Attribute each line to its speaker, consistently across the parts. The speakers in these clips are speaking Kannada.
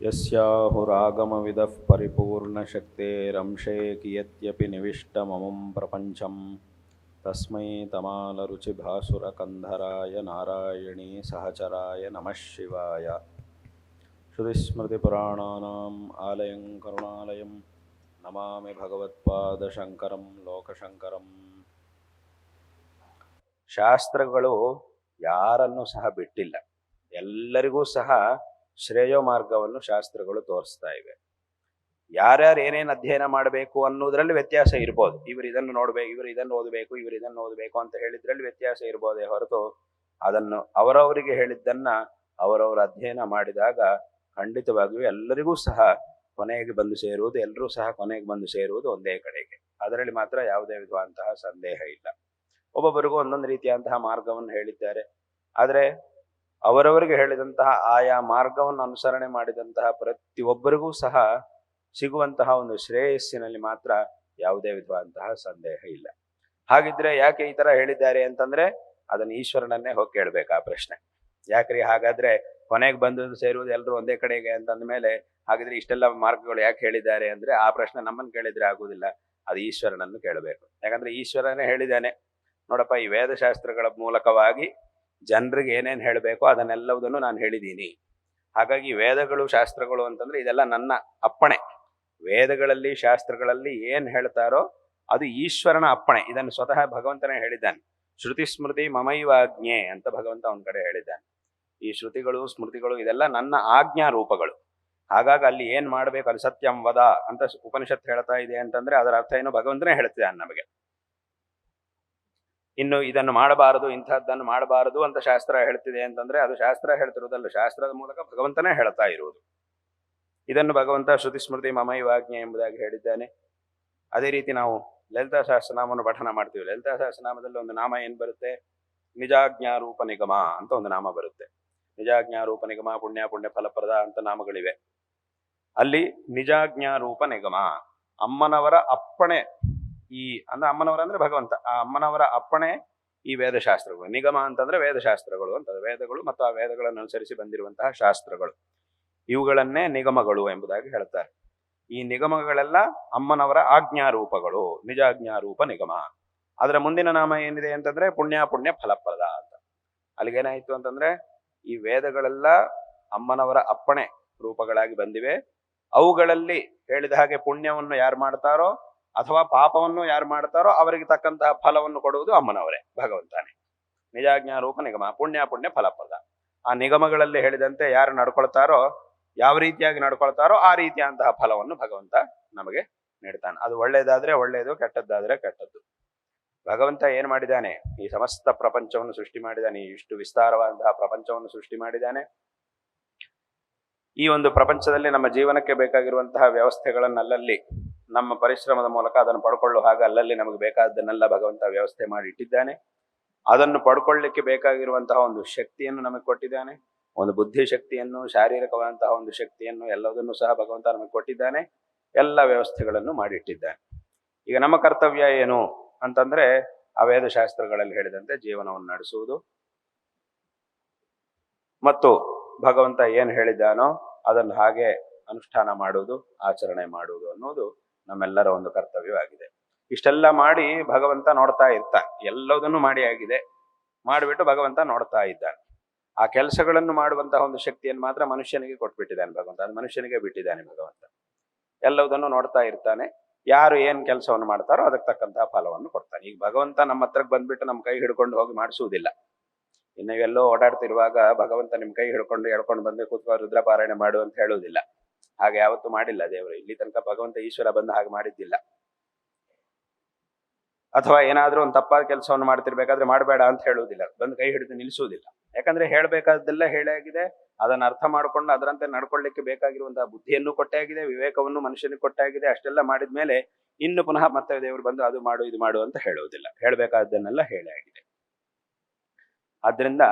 Speaker 1: యస్యాహురాగమవిదః పరిపూర్ణశక్తేరంశే కియత్యపి నివిష్టమమం ప్రపంచం తస్మై తమాలరుచిభాసురకంధరాయ నారాయణీ సహచరాయ నమశివాయ శృతిస్మృతిపురాణానాం ఆలయం కరుణాలయం నమామి భగవత్పాదశంకరం లోకశంకరం ಶಾಸ್ತ್ರಗಳು ಯಾರನ್ನು ಸಹ ಬಿಟ್ಟಿಲ್ಲ. ಎಲ್ಲರಿಗೂ ಸಹ ಶ್ರೇಯೋ ಮಾರ್ಗವನ್ನು ಶಾಸ್ತ್ರಗಳು ತೋರಿಸ್ತಾ ಇವೆ. ಯಾರ್ಯಾರು ಏನೇನು ಅಧ್ಯಯನ ಮಾಡಬೇಕು ಅನ್ನೋದ್ರಲ್ಲಿ ವ್ಯತ್ಯಾಸ ಇರ್ಬೋದು. ಇವರು ಇದನ್ನು ನೋಡ್ಬೇಕು ಇವರು ಇದನ್ನು ಓದಬೇಕು, ಇವರು ಇದನ್ನು ಓದಬೇಕು ಅಂತ ಹೇಳಿದ್ರಲ್ಲಿ ವ್ಯತ್ಯಾಸ ಇರ್ಬೋದೇ ಹೊರತು ಅದನ್ನು ಅವರವರಿಗೆ ಹೇಳಿದ್ದನ್ನ ಅವರವರ ಅಧ್ಯಯನ ಮಾಡಿದಾಗ ಖಂಡಿತವಾಗಿಯೂ ಎಲ್ಲರಿಗೂ ಸಹ ಕೊನೆಗೆ ಬಂದು ಸೇರುವುದು ಎಲ್ಲರೂ ಸಹ ಕೊನೆಗೆ ಬಂದು ಸೇರುವುದು ಒಂದೇ ಕಡೆಗೆ. ಅದರಲ್ಲಿ ಮಾತ್ರ ಯಾವುದೇ ವಿಧವಾದಂತಹ ಸಂದೇಹ ಇಲ್ಲ. ಒಬ್ಬೊಬ್ಬರಿಗೂ ಒಂದೊಂದು ರೀತಿಯಾದಂತಹ ಮಾರ್ಗವನ್ನು ಹೇಳಿದ್ದಾರೆ. ಆದರೆ ಅವರವರಿಗೆ ಹೇಳಿದಂತಹ ಆಯಾ ಮಾರ್ಗವನ್ನು ಅನುಸರಣೆ ಮಾಡಿದಂತಹ ಪ್ರತಿಯೊಬ್ಬರಿಗೂ ಸಹ ಸಿಗುವಂತಹ ಒಂದು ಶ್ರೇಯಸ್ಸಿನಲ್ಲಿ ಮಾತ್ರ ಯಾವುದೇ ವಿಧವಾದಂತಹ ಸಂದೇಹ ಇಲ್ಲ. ಹಾಗಿದ್ರೆ ಯಾಕೆ ಈ ತರ ಹೇಳಿದ್ದಾರೆ ಅಂತಂದ್ರೆ ಅದನ್ನ ಈಶ್ವರನನ್ನೇ ಹೋಗಿ ಕೇಳ್ಬೇಕು ಆ ಪ್ರಶ್ನೆ. ಯಾಕ್ರಿ? ಹಾಗಾದ್ರೆ ಕೊನೆಗೆ ಬಂದು ಸೇರುವುದು ಎಲ್ಲರೂ ಒಂದೇ ಕಡೆಗೆ ಅಂತಂದ ಮೇಲೆ ಹಾಗಿದ್ರೆ ಇಷ್ಟೆಲ್ಲ ಮಾರ್ಗಗಳು ಯಾಕೆ ಹೇಳಿದ್ದಾರೆ ಅಂದ್ರೆ ಆ ಪ್ರಶ್ನೆ ನಮ್ಮನ್ನು ಕೇಳಿದ್ರೆ ಆಗುದಿಲ್ಲ ಅದು ಈಶ್ವರನನ್ನು ಕೇಳಬೇಕು. ಯಾಕಂದ್ರೆ ಈಶ್ವರನೇ ಹೇಳಿದ್ದಾನೆ. ನೋಡಪ್ಪ, ಈ ವೇದಶಾಸ್ತ್ರಗಳ ಮೂಲಕವಾಗಿ ಜನರಿಗೆ ಏನೇನು ಹೇಳಬೇಕೋ ಅದನ್ನೆಲ್ಲವುದನ್ನು ನಾನು ಹೇಳಿದ್ದೀನಿ. ಹಾಗಾಗಿ ವೇದಗಳು, ಶಾಸ್ತ್ರಗಳು ಅಂತಂದ್ರೆ ಇದೆಲ್ಲ ನನ್ನ ಅಪ್ಪಣೆ. ವೇದಗಳಲ್ಲಿ, ಶಾಸ್ತ್ರಗಳಲ್ಲಿ ಏನು ಹೇಳ್ತಾರೋ ಅದು ಈಶ್ವರನ ಅಪ್ಪಣೆ. ಇದನ್ನು ಸ್ವತಃ ಭಗವಂತನೇ ಹೇಳಿದ್ದಾನೆ. ಶ್ರುತಿ ಸ್ಮೃತಿ ಮಮೈವಾಜ್ಞೆ ಅಂತ ಭಗವಂತ ಅವನ ಕಡೆ ಹೇಳಿದ್ದಾನೆ. ಈ ಶ್ರುತಿಗಳು, ಸ್ಮೃತಿಗಳು ಇದೆಲ್ಲ ನನ್ನ ಆಜ್ಞಾ ರೂಪಗಳು. ಹಾಗಾಗಿ ಅಲ್ಲಿ ಏನು ಮಾಡಬೇಕು, ಅಲ್ಲಿ ಸತ್ಯಂ ವದ ಅಂತ ಉಪನಿಷತ್ ಹೇಳ್ತಾ ಇದೆ ಅಂತಂದ್ರೆ ಅದರ ಅರ್ಥ ಏನು ಭಗವಂತನೇ ಹೇಳ್ತಿದ್ದಾನೆ ನಮಗೆ. ಇನ್ನು ಇದನ್ನು ಮಾಡಬಾರದು ಇಂಥದ್ದನ್ನು ಮಾಡಬಾರದು ಅಂತ ಶಾಸ್ತ್ರ ಹೇಳ್ತಿದೆ ಅಂತಂದ್ರೆ ಅದು ಶಾಸ್ತ್ರ ಹೇಳ್ತಿರೋದಲ್ಲ ಶಾಸ್ತ್ರದ ಮೂಲಕ ಭಗವಂತನೇ ಹೇಳ್ತಾ ಇರುವುದು. ಇದನ್ನು ಭಗವಂತ ಶ್ರುತಿ ಸ್ಮೃತಿ ಮಮೈವಾಜ್ಞೆ ಎಂಬುದಾಗಿ ಹೇಳಿದ್ದಾನೆ. ಅದೇ ರೀತಿ ನಾವು ಲಲಿತಾ ಸಹಸ್ರನಾಮವನ್ನು ಪಠನ ಮಾಡ್ತೀವಿ. ಲಲಿತಾ ಸಹಸ್ರನಾಮದಲ್ಲಿ ಒಂದು ನಾಮ ಏನ್ ಬರುತ್ತೆ? ನಿಜಾಜ್ಞಾರೂಪ ನಿಗಮ ಅಂತ ಒಂದು ನಾಮ ಬರುತ್ತೆ. ನಿಜಾಜ್ಞಾರೂಪ ನಿಗಮ, ಪುಣ್ಯ ಪುಣ್ಯ ಫಲಪ್ರದ ಅಂತ ನಾಮಗಳಿವೆ. ಅಲ್ಲಿ ನಿಜಾಜ್ಞಾರೂಪ ನಿಗಮ, ಅಮ್ಮನವರ ಅಪ್ಪಣೆ ಈ ಅಂದ್ರೆ ಅಮ್ಮನವರ ಅಂದ್ರೆ ಭಗವಂತ. ಆ ಅಮ್ಮನವರ ಅಪ್ಪಣೆ ಈ ವೇದಶಾಸ್ತ್ರಗಳು. ನಿಗಮ ಅಂತಂದ್ರೆ ವೇದಶಾಸ್ತ್ರಗಳು ಅಂತ. ವೇದಗಳು ಮತ್ತು ಆ ವೇದಗಳನ್ನು ಅನುಸರಿಸಿ ಬಂದಿರುವಂತಹ ಶಾಸ್ತ್ರಗಳು. ಇವುಗಳನ್ನೇ ನಿಗಮಗಳು ಎಂಬುದಾಗಿ ಹೇಳ್ತಾರೆ. ಈ ನಿಗಮಗಳೆಲ್ಲ ಅಮ್ಮನವರ ಆಜ್ಞಾರೂಪಗಳು. ನಿಜಾಜ್ಞಾರೂಪ ನಿಗಮ. ಅದರ ಮುಂದಿನ ನಾಮ ಏನಿದೆ ಅಂತಂದ್ರೆ ಪುಣ್ಯ ಪುಣ್ಯ ಫಲಪ್ರದ ಅಂತ. ಅಲ್ಲಿಗೇನಾಯ್ತು ಅಂತಂದ್ರೆ ಈ ವೇದಗಳೆಲ್ಲ ಅಮ್ಮನವರ ಅಪ್ಪಣೆ ರೂಪಗಳಾಗಿ ಬಂದಿವೆ. ಅವುಗಳಲ್ಲಿ ಹೇಳಿದ ಹಾಗೆ ಪುಣ್ಯವನ್ನು ಯಾರು ಮಾಡ್ತಾರೋ ಅಥವಾ ಪಾಪವನ್ನು ಯಾರು ಮಾಡ್ತಾರೋ ಅವರಿಗೆ ತಕ್ಕಂತಹ ಫಲವನ್ನು ಕೊಡುವುದು ಅಮ್ಮನವರೇ, ಭಗವಂತನೇ. ನಿಜಾಜ್ಞಾ ರೂಪ ನಿಗಮ, ಪುಣ್ಯ ಪುಣ್ಯ ಫಲಪ್ರದ. ಆ ನಿಗಮಗಳಲ್ಲಿ ಹೇಳಿದಂತೆ ಯಾರು ನಡ್ಕೊಳ್ತಾರೋ, ಯಾವ ರೀತಿಯಾಗಿ ನಡ್ಕೊಳ್ತಾರೋ ಆ ರೀತಿಯಾದಂತಹ ಫಲವನ್ನು ಭಗವಂತ ನಮಗೆ ನೀಡ್ತಾನೆ. ಅದು ಒಳ್ಳೇದಾದ್ರೆ ಒಳ್ಳೆಯದು ಕೆಟ್ಟದ್ದಾದ್ರೆ ಕೆಟ್ಟದ್ದು. ಭಗವಂತ ಏನ್ ಮಾಡಿದ್ದಾನೆ? ಈ ಸಮಸ್ತ ಪ್ರಪಂಚವನ್ನು ಸೃಷ್ಟಿ ಮಾಡಿದ್ದಾನೆ. ಇಷ್ಟು ವಿಸ್ತಾರವಾದಂತಹ ಪ್ರಪಂಚವನ್ನು ಸೃಷ್ಟಿ ಮಾಡಿದ್ದಾನೆ. ಈ ಒಂದು ಪ್ರಪಂಚದಲ್ಲಿ ನಮ್ಮ ಜೀವನಕ್ಕೆ ಬೇಕಾಗಿರುವಂತಹ ವ್ಯವಸ್ಥೆಗಳನ್ನು ಅಲ್ಲಲ್ಲಿ ನಮ್ಮ ಪರಿಶ್ರಮದ ಮೂಲಕ ಅದನ್ನು ಪಡ್ಕೊಳ್ಳೋ ಹಾಗೆ ಅಲ್ಲಲ್ಲಿ ನಮಗೆ ಬೇಕಾದ್ದನ್ನೆಲ್ಲ ಭಗವಂತ ವ್ಯವಸ್ಥೆ ಮಾಡಿ ಇಟ್ಟಿದ್ದಾನೆ. ಅದನ್ನು ಪಡ್ಕೊಳ್ಳಿಕ್ಕೆ ಬೇಕಾಗಿರುವಂತಹ ಒಂದು ಶಕ್ತಿಯನ್ನು ನಮಗೆ ಕೊಟ್ಟಿದ್ದಾನೆ. ಒಂದು ಬುದ್ಧಿ ಶಕ್ತಿಯನ್ನು ಶಾರೀರಿಕವಾದಂತಹ ಒಂದು ಶಕ್ತಿಯನ್ನು ಎಲ್ಲದನ್ನು ಸಹ ಭಗವಂತ ನಮಗೆ ಕೊಟ್ಟಿದ್ದಾನೆ. ಎಲ್ಲ ವ್ಯವಸ್ಥೆಗಳನ್ನು ಮಾಡಿಟ್ಟಿದ್ದಾನೆ. ಈಗ ನಮ್ಮ ಕರ್ತವ್ಯ ಏನು ಅಂತಂದ್ರೆ ಆ ವೇದಶಾಸ್ತ್ರಗಳಲ್ಲಿ ಹೇಳಿದಂತೆ ಜೀವನವನ್ನು ನಡೆಸುವುದು. ಮತ್ತು ಭಗವಂತ ಏನು ಹೇಳಿದ್ದಾನೋ ಅದನ್ನು ಹಾಗೆ ಅನುಷ್ಠಾನ ಮಾಡುವುದು, ಆಚರಣೆ ಮಾಡುವುದು ಅನ್ನೋದು ನಮ್ಮೆಲ್ಲರ ಒಂದು ಕರ್ತವ್ಯವಾಗಿದೆ. ಇಷ್ಟೆಲ್ಲ ಮಾಡಿ ಭಗವಂತ ನೋಡ್ತಾ ಇರ್ತಾನೆ ಎಲ್ಲದನ್ನು ಮಾಡಿ ಆಗಿದೆ. ಮಾಡಿಬಿಟ್ಟು ಭಗವಂತ ನೋಡ್ತಾ ಇದ್ದಾನೆ. ಆ ಕೆಲಸಗಳನ್ನು ಮಾಡುವಂತಹ ಒಂದು ಶಕ್ತಿಯನ್ನು ಮಾತ್ರ ಮನುಷ್ಯನಿಗೆ ಕೊಟ್ಬಿಟ್ಟಿದ್ದಾನೆ ಭಗವಂತ. ಅದು ಮನುಷ್ಯನಿಗೆ ಬಿಟ್ಟಿದ್ದಾನೆ ಭಗವಂತ. ಎಲ್ಲವುದನ್ನು ನೋಡ್ತಾ ಇರ್ತಾನೆ. ಯಾರು ಏನ್ ಕೆಲಸವನ್ನು ಮಾಡ್ತಾರೋ ಅದಕ್ಕೆ ತಕ್ಕಂತಹ ಫಲವನ್ನು ಕೊಡ್ತಾನೆ. ಈಗ ಭಗವಂತ ನಮ್ಮ ಹತ್ರಕ್ಕೆ ಬಂದ್ಬಿಟ್ಟು ನಮ್ಮ ಕೈ ಹಿಡ್ಕೊಂಡು ಹೋಗಿ ಮಾಡಿಸುವುದಿಲ್ಲ. ಇನ್ನು ಎಲ್ಲೋ ಓಡಾಡ್ತಿರುವಾಗ ಭಗವಂತ ನಿಮ್ ಕೈ ಹಿಡ್ಕೊಂಡು ಎಳ್ಕೊಂಡು ಬಂದು ರುದ್ರ ಪಾರಾಯಣ ಮಾಡು ಅಂತ ಹೇಳುವುದಿಲ್ಲ. ಹಾಗೆ ಯಾವತ್ತೂ ಮಾಡಿಲ್ಲ ದೇವರು. ಇಲ್ಲಿ ತನಕ ಭಗವಂತ ಈಶ್ವರ ಬಂದು ಹಾಗೆ ಮಾಡಿದ್ದಿಲ್ಲ. ಅಥವಾ ಏನಾದ್ರೂ ಒಂದು ತಪ್ಪಾದ ಕೆಲಸವನ್ನು ಮಾಡ್ತಿರ್ಬೇಕಾದ್ರೆ ಮಾಡಬೇಡ ಅಂತ ಹೇಳುವುದಿಲ್ಲ. ಬಂದು ಕೈ ಹಿಡಿದು ನಿಲ್ಲಿಸುವುದಿಲ್ಲ. ಯಾಕಂದ್ರೆ ಹೇಳ್ಬೇಕಾದ್ದೆಲ್ಲ ಹೇಳಾಗಿದೆ ಅದನ್ನ ಅರ್ಥ ಮಾಡಿಕೊಂಡು ಅದರಂತೆ ನಡ್ಕೊಳ್ಳಿಕ್ಕೆ ಬೇಕಾಗಿರುವಂತಹ ಬುದ್ಧಿಯನ್ನು ಕೊಟ್ಟೇ ಆಗಿದೆ. ವಿವೇಕವನ್ನು ಮನುಷ್ಯನಿಗೆ ಕೊಟ್ಟಾಗಿದೆ ಅಷ್ಟೆಲ್ಲ ಮಾಡಿದ ಮೇಲೆ ಇನ್ನು ಪುನಃ ಮತ್ತೆ ದೇವರು ಬಂದು ಅದು ಮಾಡು, ಇದು ಮಾಡು ಅಂತ ಹೇಳುವುದಿಲ್ಲ. ಹೇಳಬೇಕಾದ್ದನ್ನೆಲ್ಲ ಹೇಳೇ ಆಗಿದೆ. ಆದ್ರಿಂದ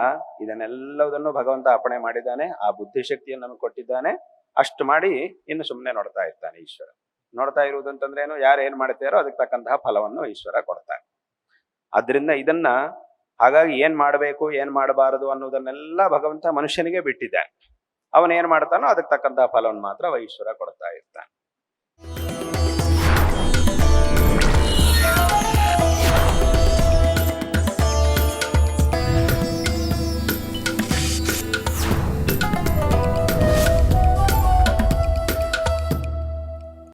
Speaker 1: ಇದನ್ನೆಲ್ಲದನ್ನು ಭಗವಂತ ಅಪಣೆ ಮಾಡಿದ್ದಾನೆ. ಆ ಬುದ್ಧಿಶಕ್ತಿಯನ್ನು ನಮಗೆ ಕೊಟ್ಟಿದ್ದಾನೆ. ಅಷ್ಟು ಮಾಡಿ ಇನ್ನು ಸುಮ್ಮನೆ ನೋಡ್ತಾ ಇರ್ತಾನೆ ಈಶ್ವರ. ನೋಡ್ತಾ ಇರುವುದು ಅಂತಂದ್ರೆ ಏನು? ಯಾರು ಏನ್ ಮಾಡ್ತಾರೋ ಅದಕ್ಕೆ ತಕ್ಕಂತಹ ಫಲವನ್ನು ಈಶ್ವರ ಕೊಡ್ತಾನೆ. ಅದರಿಂದ ಇದನ್ನ ಹಾಗಾಗಿ ಏನ್ ಮಾಡಬೇಕು, ಏನ್ ಮಾಡಬಾರದು ಅನ್ನೋದನ್ನೆಲ್ಲ ಭಗವಂತ ಮನುಷ್ಯನಿಗೆ ಬಿಟ್ಟಿದ್ದಾನೆ. ಅವನೇನ್ ಮಾಡ್ತಾನೋ ಅದಕ್ಕೆ ತಕ್ಕಂತಹ ಫಲವನ್ನು ಮಾತ್ರ ಈಶ್ವರ ಕೊಡ್ತಾ ಕೊಡ್ತಾನೆ